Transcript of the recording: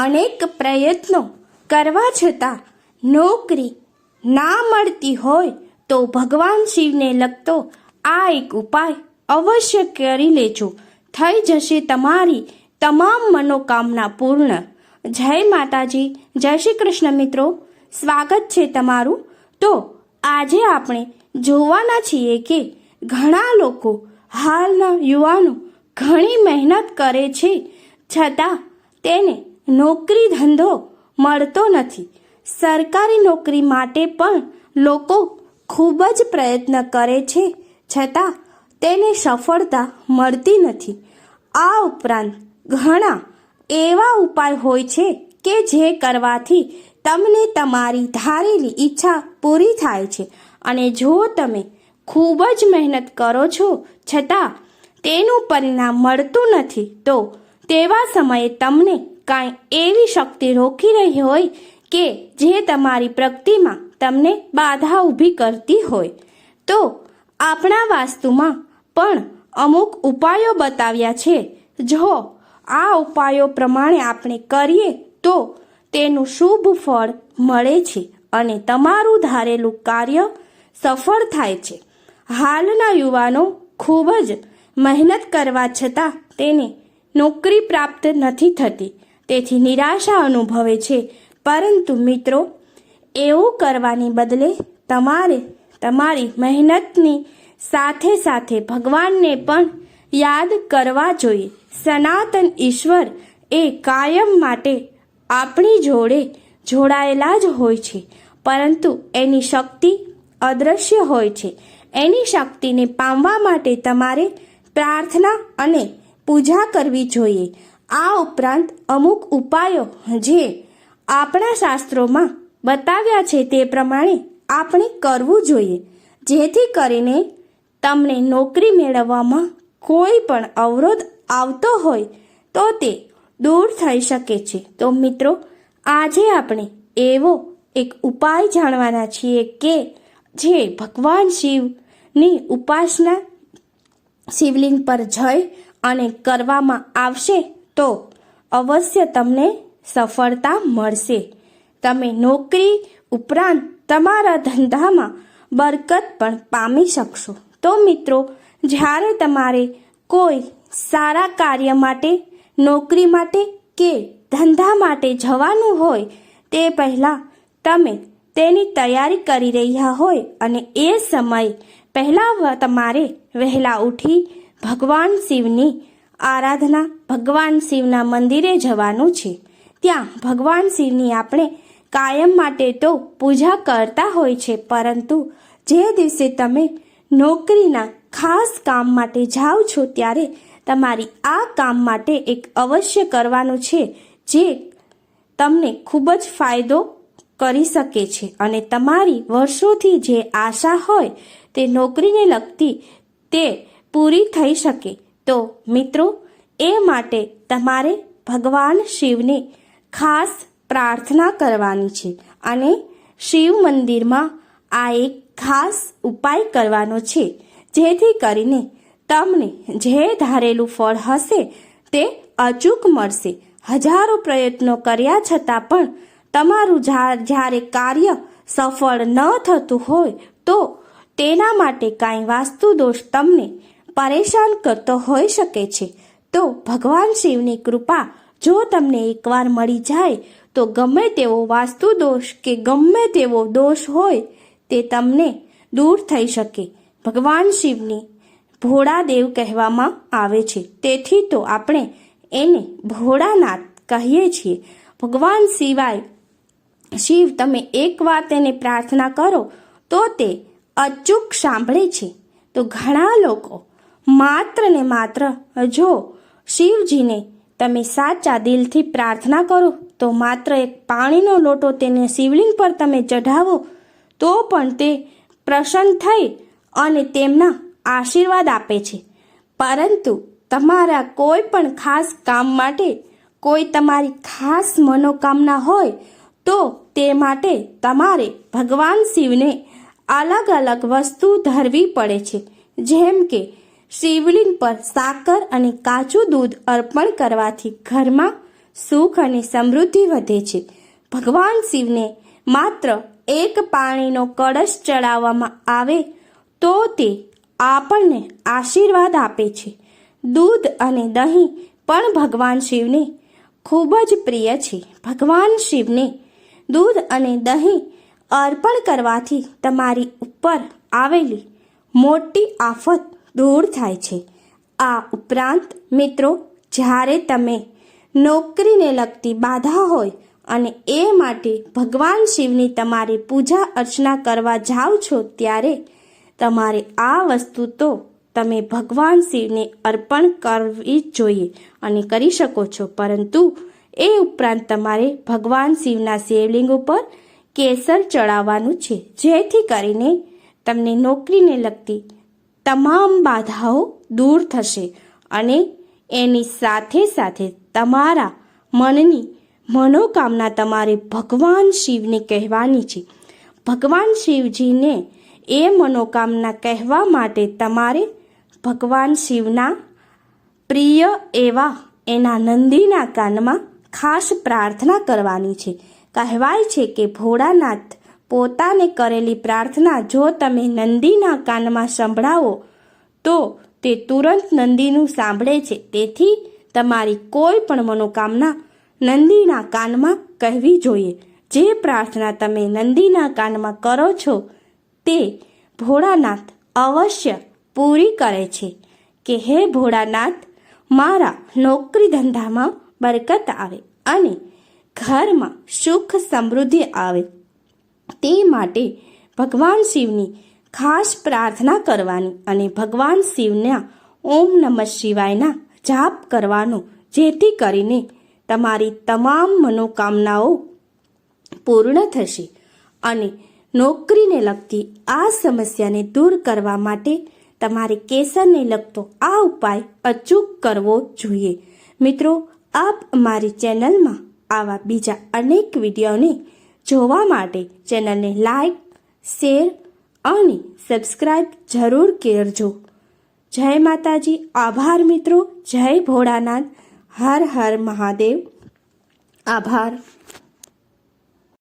અનેક પ્રયત્નો કરવા છતાં નોકરી ના મળતી હોય તો ભગવાન શિવને લગતો આ એક ઉપાય અવશ્ય કરી લેજો. થઈ જશે તમારી તમામ મનોકામના પૂર્ણ. જય માતાજી, જય શ્રી કૃષ્ણ મિત્રો. સ્વાગત છે તમારું. તો આજે આપણે જોવાના છીએ કે ઘણા લોકો હાલના યુવાનો ઘણી મહેનત કરે છે. છતાં તેને નોકરી ધંધો મળતો નથી. સરકારી નોકરી માટે પણ લોકો ખૂબ જ પ્રયત્ન કરે છે, છતાં તેને સફળતા મળતી નથી. આ ઉપરાંત ઘણા એવા ઉપાય હોય છે કે જે કરવાથી તમને તમારી ધારેલી ઈચ્છા પૂરી થાય છે અને જો તમે ખૂબ જ મહેનત કરો છો, છતાં તેનું પરિણામ મળતું નથી, તો તેવા સમયે તમને કાંઈ એવી શક્તિ રોકી રહી હોય કે જે તમારી પ્રગતિમાં તમને બાધા ઊભી કરતી હોય. તો આપણા વાસ્તુમાં પણ અમુક ઉપાયો બતાવ્યા છે. જો આ ઉપાયો પ્રમાણે આપણે કરીએ તો તેનું શુભ ફળ મળે છે અને તમારું ધારેલું કાર્ય સફળ થાય છે. હાલના યુવાનો ખૂબ જ મહેનત કરવા છતાં તેને નોકરી પ્રાપ્ત નથી થતી. તેથી નિરાશા અનુભવે છે. પરંતુ મિત્રો, એવું કરવાની બદલે તમારે તમારી મહેનતની સાથે સાથે ભગવાનને પણ યાદ કરવા જોઈએ. સનાતન ઈશ્વર એ કાયમ માટે આપણી જોડે જોડાયેલા જ હોય છે. પરંતુ એની શક્તિ અદૃશ્ય હોય છે. એની શક્તિને પામવા માટે તમારે પ્રાર્થના અને પૂજા કરવી જોઈએ. આ ઉપરાંત અમુક ઉપાયો જે આપણા શાસ્ત્રોમાં બતાવ્યા છે તે પ્રમાણે આપણે કરવું જોઈએ. જેથી કરીને તમને નોકરી મેળવવામાં કોઈ પણ અવરોધ આવતો હોય તો તે દૂર થઈ શકે છે. તો મિત્રો, આજે આપણે એવો એક ઉપાય જાણવાના છીએ કે જે ભગવાન શિવની ઉપાસના શિવલિંગ પર જઈ અને કરવામાં આવશે. તો અવશ્ય તમને સફળતા મળશે. તમે નોકરી ઉપરાંત તમારા ધંધામાં બરકત પણ પામી શકશો. તો મિત્રો, જ્યારે તમારે કોઈ સારા કાર્ય માટે, નોકરી માટે કે ધંધા માટે જવાનું હોય, તે પહેલાં તમે તેની તૈયારી કરી રહ્યા હોય અને એ સમયે પહેલાં તમારે વહેલા ઉઠી ભગવાન શિવની આરાધના ભગવાન શિવના મંદિરે જવાનું છે. ત્યાં ભગવાન શિવની આપણે કાયમ માટે તો પૂજા કરતા હોય છે, પરંતુ જે દિવસે તમે નોકરીના ખાસ કામ માટે જાઓ છો, ત્યારે તમારી આ કામ માટે એક અવશ્ય કરવાનું છે, જે તમને ખૂબ જ ફાયદો કરી શકે છે. અને તમારી વર્ષોથી જે આશા હોય તે નોકરીને લગતી તે પૂરી થઈ શકે. તો મિત્રો, એ માટે તમારે ભગવાન શિવને ખાસ પ્રાર્થના કરવાની છે અને શિવ મંદિરમાં આ એક ખાસ ઉપાય કરવાનો છે, જેથી કરીને તમને જે ધારેલું ફળ હશે તે અચૂક મળશે. હજારો પ્રયત્નો કર્યા છતાં પણ તમારું જ્યારે કાર્ય સફળ ન થતું હોય તો તેના માટે કાંઈ વાસ્તુ દોષ તમને પરેશાન કરતો હોઈ શકે છે. તો ભગવાન શિવની કૃપા જો તમને એકવાર મળી જાય, તો ગમે તેવો વાસ્તુ દોષ કે ગમે તેવો દોષ હોય, તે તમને દૂર થઈ શકે. ભગવાન શિવની ભોળાદેવ કહેવામાં આવે છે. તેથી તો આપણે એને ભોળાનાથ કહીએ છીએ. ભગવાન સિવાય શિવ તમે એકવાર તેને પ્રાર્થના કરો, તો તે અચૂક સાંભળે છે. તો ઘણા લોકો માત્ર ને માત્ર જો શિવજીને તમે સાચા દિલથી પ્રાર્થના કરો, તો માત્ર એક પાણીનો લોટો તેને શિવલિંગ પર તમે ચઢાવો, તો પણ તે પ્રસન્ન થઈ અને તેમના આશીર્વાદ આપે છે. પરંતુ તમારા કોઈ પણ ખાસ કામ માટે કોઈ તમારી ખાસ મનોકામના હોય, તો તે માટે તમારે ભગવાન શિવને અલગ અલગ વસ્તુ ધરવી પડે છે. જેમ કે શિવલિંગ પર સાકર અને કાચું દૂધ અર્પણ કરવાથી ઘરમાં સુખ અને સમૃદ્ધિ વધે છે. ભગવાન શિવને માત્ર એક પાણીનો કળશ ચડાવવામાં આવે તો તે આપણને આશીર્વાદ આપે છે. દૂધ અને દહીં પણ ભગવાન શિવને ખૂબ જ પ્રિય છે. ભગવાન શિવને દૂધ અને દહીં અર્પણ કરવાથી તમારી ઉપર આવેલી મોટી આફત દૂર થાય છે. આ ઉપરાંત, મિત્રો, જ્યારે તમે નોકરીને લગતી બાધા હોય અને એ માટે ભગવાન શિવની તમારી પૂજા અર્ચના કરવા જાઓ છો ત્યારે તમારે આ વસ્તુ તો તમે ભગવાન શિવને અર્પણ કરવી જોઈએ અને કરી શકો છો. પરંતુ એ ઉપરાંત તમારે ભગવાન શિવના શિવલિંગ ઉપર કેસર ચડાવવાનું છે. જેથી કરીને તમને નોકરીને લગતી તમામ બાધાઓ દૂર થશે અને એની સાથે સાથે તમારા મનની મનોકામના તમારે ભગવાન શિવને કહેવાની છે. ભગવાન શિવજીને એ મનોકામના કહેવા માટે તમારે ભગવાન શિવના પ્રિય એવા એના નંદીના કાનમાં ખાસ પ્રાર્થના કરવાની છે. કહેવાય છે કે ભોળાનાથ પોતાને કરેલી પ્રાર્થના જો તમે નંદીના કાનમાં સંભળાવો, તો તે તુરંત નંદીનું સાંભળે છે. તેથી તમારી કોઈ પણ મનોકામના નંદીના કાનમાં કહેવી જોઈએ. જે પ્રાર્થના તમે નંદીના કાનમાં કરો છો, તે ભોળાનાથ અવશ્ય પૂરી કરે છે. કે હે ભોળાનાથ, મારા નોકરી ધંધામાં બરકત આવે અને ઘરમાં સુખ સમૃદ્ધિ આવે. તે માટે ભગવાન શિવની ખાસ પ્રાર્થના કરવાની અને ભગવાન શિવના ઓમ નમઃ શિવાયના જાપ કરવાનો, જેથી કરીને તમારી તમામ મનોકામનાઓ પૂર્ણ થશે અને નોકરીને લગતી આ સમસ્યાને દૂર કરવા માટે તમારે કેસરને લગતો આ ઉપાય અચૂક કરવો જોઈએ. મિત્રો, આપ અમારી ચેનલમાં આવા બીજા અનેક વિડીયોને જોવા માટે ચેનલને લાઈક, શેર અને સબસ્ક્રાઈબ જરૂર કરજો. જય માતાજી. આભાર મિત્રો. જય ભોળાનાથ. હર હર મહાદેવ. આભાર.